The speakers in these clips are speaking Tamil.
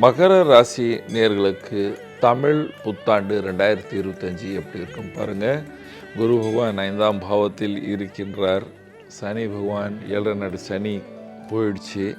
மகர ராசி நேர்களுக்கு தமிழ் புத்தாண்டு ரெண்டாயிரத்தி இருபத்தஞ்சி எப்படி இருக்கும் பாருங்கள் குரு பகவான் ஐந்தாம் பாவத்தில் இருக்கின்றார். சனி பகவான் ஏழரை நடு சனி போயிடுச்சு.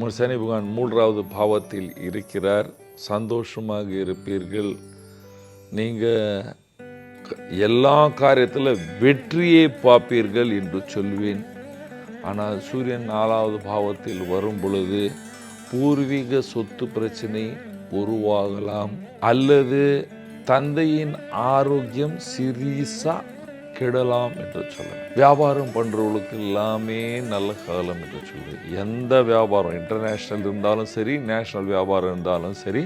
மு- சனி பகவான் மூன்றாவது பாவத்தில் இருக்கிறார். சந்தோஷமாக இருப்பீர்கள். நீங்கள் எல்லா காரியத்தில் வெற்றியை பார்ப்பீர்கள் என்று சொல்வேன். ஆனால் சூரியன் நாலாவது பாவத்தில் வரும் பொழுது பூர்வீக சொத்து பிரச்சனை உருவாகலாம். அல்லது தந்தையின் ஆரோக்கியம் சிறீசா கெடலாம் என்று சொல்லலாம். வியாபாரம் பண்ணுறவங்களுக்கு எல்லாமே நல்ல காலம் என்று சொல்லுவேன் எந்த வியாபாரம் இன்டர்நேஷ்னல் இருந்தாலும் சரி நேஷ்னல் வியாபாரம் இருந்தாலும் சரி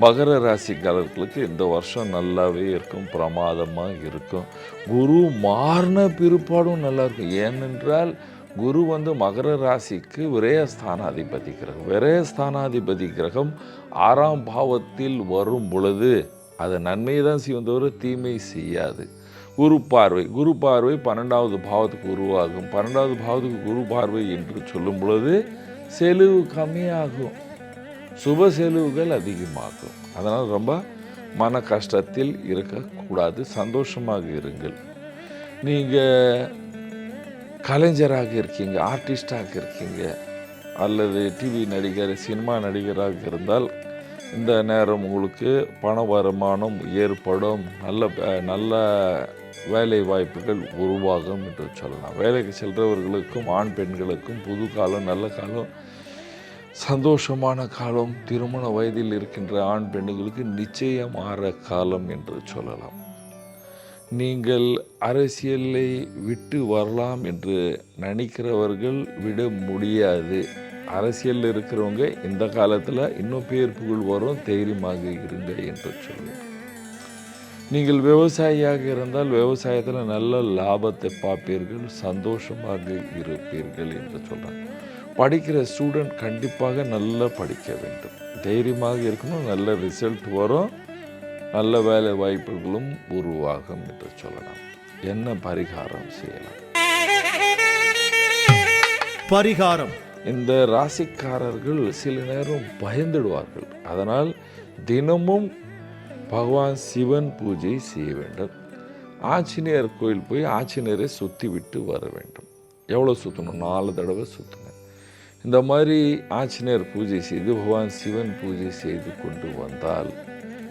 மகர ராசிக்காரர்களுக்கு இந்த வருஷம் நல்லாவே இருக்கும் பிரமாதமாக இருக்கும். குரு மாறின பிற்பாடும் நல்லா இருக்கும். ஏனென்றால் குரு வந்து மகர ராசிக்கு விரயஸ்தானாதிபதி கிரகம். விரயஸ்தானாதிபதி கிரகம் ஆறாம் பாவத்தில் வரும் பொழுது அது நன்மையை தான் செய்யும் தவிர தீமை செய்யாது. குரு பார்வை குரு பார்வை பன்னெண்டாவது பாவத்துக்கு உருவாகும். பன்னெண்டாவது பாவத்துக்கு குரு பார்வை என்று சொல்லும் பொழுது செலவு கம்மியாகும். சுப செலவுகள் அதிகமாகும். அதனால் ரொம்ப மன கஷ்டத்தில் இருக்கக்கூடாது. சந்தோஷமாக இருங்கள். நீங்கள் கலைஞராக இருக்கீங்க ஆர்டிஸ்டாக இருக்கீங்க அல்லது டிவி நடிகர் சினிமா நடிகராக இருந்தால் இந்த நேரம் உங்களுக்கு பண வருமானம் ஏற்படும். நல்ல நல்ல வேலை வாய்ப்புகள் உருவாகும் என்று சொல்லலாம். வேலைக்கு செல்றவர்களுக்கும் ஆண் பெண்களுக்கும் புது காலம் நல்ல காலம் சந்தோஷமான காலம் திருமண வயதில் இருக்கின்ற ஆண் பெண்களுக்கு நிச்சயம் ஆற காலம் என்று சொல்லலாம். நீங்கள் அரசியலை விட்டு வரலாம் என்று நினைக்கிறவர்கள் விட முடியாது. அரசியலில் இருக்கிறவங்க இந்த காலத்தில் இன்னும் பேர் புகழ் வரும் தைரியமாக இருங்க என்று சொல்லுவேன் நீங்கள் விவசாயியாக இருந்தால் விவசாயத்தில் நல்ல லாபத்தை பார்ப்பீர்கள் சந்தோஷமாக இருப்பீர்கள் என்று சொல்கிறாங்க படிக்கிற ஸ்டூடெண்ட் கண்டிப்பாக நல்லா படிக்க வேண்டும். தைரியமாக இருக்கணும் நல்ல ரிசல்ட் வரும். நல்ல வேலை வாய்ப்புகளும் உருவாகும் என்று சொல்லலாம். என்ன பரிகாரம் செய்யலாம்? பரிகாரம். இந்த ராசிக்காரர்கள் சில நேரம் பயந்துடுவார்கள். அதனால் தினமும் பகவான் சிவன் பூஜை செய்ய வேண்டும். ஆஞ்சநேயர் கோயில் போய் ஆஞ்சநேயரை சுற்றி விட்டு வர வேண்டும். எவ்வளோ சுற்றணும் நாலு தடவை சுற்றுங்க இந்த மாதிரி ஆஞ்சநேயர் பூஜை செய்து பகவான் சிவன் பூஜை செய்து கொண்டு வந்தால்